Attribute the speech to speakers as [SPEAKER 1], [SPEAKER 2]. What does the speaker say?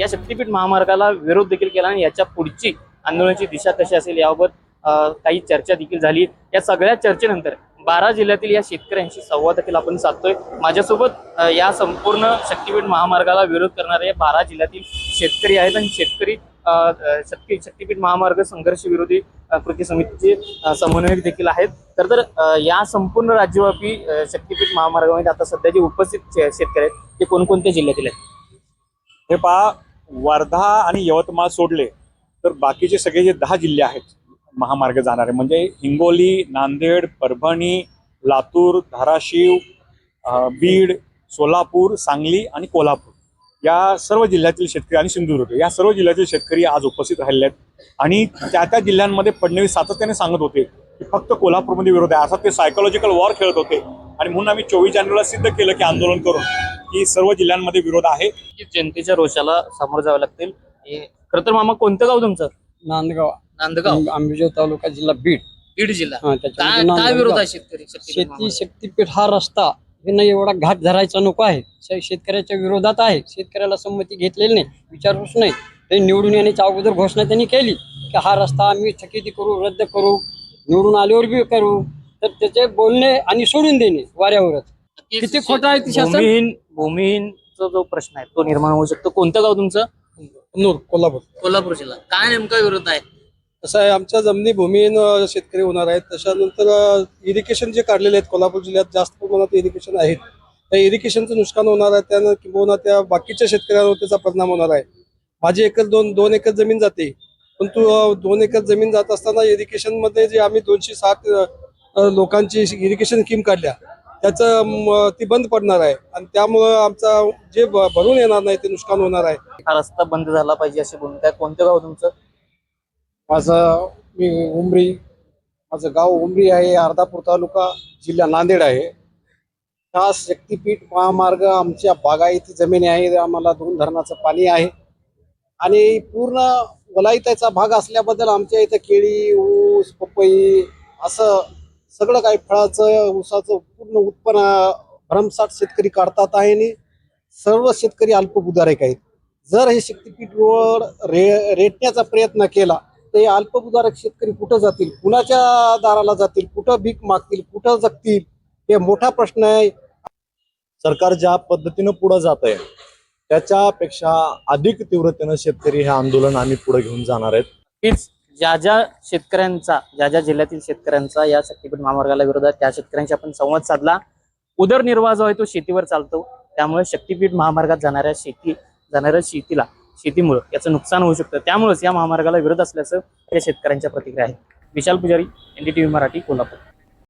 [SPEAKER 1] या शक्तीपीठ महामार्गाला विरोध देखील केला आणि याच्या पुढची आंदोलनाची दिशा कशी असेल याबाबत काही चर्चा देखील झाली. या सगळ्या चर्चेनंतर बारा जिल्ह्यातील या शेतकऱ्यांशी संवाद देखील आपण साधतोय. माझ्यासोबत या संपूर्ण शक्तीपीठ महामार्गाला विरोध करणारे बारा जिल्ह्यातील शेतकरी आहेत आणि शेतकरी शक्ती शक्तीपीठ महामार्ग संघर्ष विरोधी कृती समितीचे समन्वयक देखील आहेत. तर तर या संपूर्ण राज्यव्यापी शक्तीपीठ महामार्गामध्ये आता सध्या जे उपस्थित शेतकरी आहेत ते कोणकोणत्या जिल्ह्यातील आहेत?
[SPEAKER 2] हे पहा वर्धा आणि यवतमाळ सोडले तर बाकीचे सगळे जे दहा जिल्हे आहेत महामार्ग जाणारे म्हणजे हिंगोली नांदेड परभणी लातूर धाराशिव बीड सोलापूर सांगली आणि कोल्हापूर या सर्व जिल्ह्यातील शेतकरी आणि सिंधुदुर्ग या सर्व जिल्ह्यातील शेतकरी आज उपस्थित राहिले आहेत आणि त्या त्या जिल्ह्यांमध्ये फडणवीस सातत्याने सांगत होते की फक्त कोल्हापूरमध्ये विरोध आहे. असा ते सायकोलॉजिकल वॉर खेळत होते आणि म्हणून आम्ही चोवीस जानेवारीला सिद्ध केलं की आंदोलन करून की सर्व जिल्ह्यांमध्ये विरोध आहे.
[SPEAKER 1] जनतेच्या रोषाला सामोरं जावं लागतील. हे- खरं तर मामा कोणतं गाव तुमचं?
[SPEAKER 3] नांदगाव.
[SPEAKER 1] नांदगाव.
[SPEAKER 3] आंबेजोगाई तालुका जिल्हा बीड.
[SPEAKER 1] बीड जिल्हा.
[SPEAKER 3] हा,
[SPEAKER 1] काय. विरोध आहे शेतकरी
[SPEAKER 3] शेती? शक्तीपीठ हा रस्ता हे नाही एवढा घाट धरायचा नको आहे. शेतकऱ्याच्या विरोधात आहे. शेतकऱ्याला संमती घेतलेली नाही. विचारपूस नाही. ते निवडून येण्याच्या अगोदर घोषणा त्यांनी केली की हा रस्ता आम्ही थकिती करू रद्द करू निवडून आल्यावर बी करू. तर त्याचे बोलणे आणि सोडून देणे वाऱ्यावरच. किती खोटं आहे ते शासन?
[SPEAKER 1] भूमिहीनचा जो प्रश्न आहे तो निर्माण होऊ शकतो. कोणतं गाव तुमचं?
[SPEAKER 4] नूर कोल्हापूर.
[SPEAKER 1] कोल्हापूर जिल्हा. काय नेमका विरोध आहे?
[SPEAKER 4] कसं आहे आमच्या जमिनी भूमीन शेतकरी होणार आहेत. त्याच्यानंतर इरिगेशन जे काढलेले आहेत कोल्हापूर जिल्ह्यात जास्त प्रमाणात इरिगेशन आहेत. त्या इरिगेशनचं नुकसान होणार आहे त्यानं किंवा त्या बाकीच्या शेतकऱ्यांवर त्याचा परिणाम होणार आहे. माझी एकर दोन दोन एकर जमीन जाते. परंतु दोन एकर जमीन जात असताना इरिगेशनमध्ये जे आम्ही दोनशे अ, लोकांची इरिगेशन स्कीम काढल्या त्याचं ती बंद पडणार आहे. आणि त्यामुळं आमचा जे भरून येणार नाही ते नुकसान होणार आहे.
[SPEAKER 1] हा रस्ता बंद झाला पाहिजे अशी भूमिका आहे. कोणतं गाव तुमचं?
[SPEAKER 5] माझं मी उमरी माझं गाव उमरी आहे अर्धापूर तालुका जिल्हा नांदेड आहे. हा शक्तीपीठ महामार्ग आमच्या बागायती जमिनी आहे आम्हाला दोन धरणाचं पाणी आहे. आणि पूर्ण वलायताचा भाग असल्याबद्दल आमच्या इथं केळी ऊस पपई असं सगळं काही फळाचं ऊसाचं पूर्ण उत्पन्न भरमसाठ शेतकरी काढतात आहे आणि सर्व शेतकरी अल्पभूधारक आहेत. जर हे शक्तीपीठवर रे रेटण्याचा प्रयत्न केला तर हे अल्पभूधारक शेतकरी कुठं जातील? कुणाच्या दाराला जातील? कुठं भीक मागतील? कुठं जगतील? हे मोठा प्रश्न आहे.
[SPEAKER 6] सरकार ज्या पद्धतीनं पुढं जात आहे त्याच्यापेक्षा अधिक तीव्रतेनं शेतकरी हे आंदोलन आम्ही पुढे घेऊन जाणार आहेत.
[SPEAKER 1] हीच ज्या ज्या शेतकऱ्यांचा ज्या ज्या जिल्ह्यातील शेतकऱ्यांचा या शक्तीपीठ महामार्गाला विरोध आहे त्या शेतकऱ्यांशी आपण संवाद साधला. उदरनिर्वाह जो आहे तो शेतीवर चालतो. त्यामुळे शक्तीपीठ महामार्गात जाणाऱ्या शेती जाणाऱ्या शेतीला शेतीमुळं याचं नुकसान होऊ शकतं. त्यामुळेच या महामार्गाला विरोध असल्याचं या शेतकऱ्यांच्या प्रतिक्रिया आहे विशाल पुजारी एनडीटीव्ही मराठी कोल्हापूर.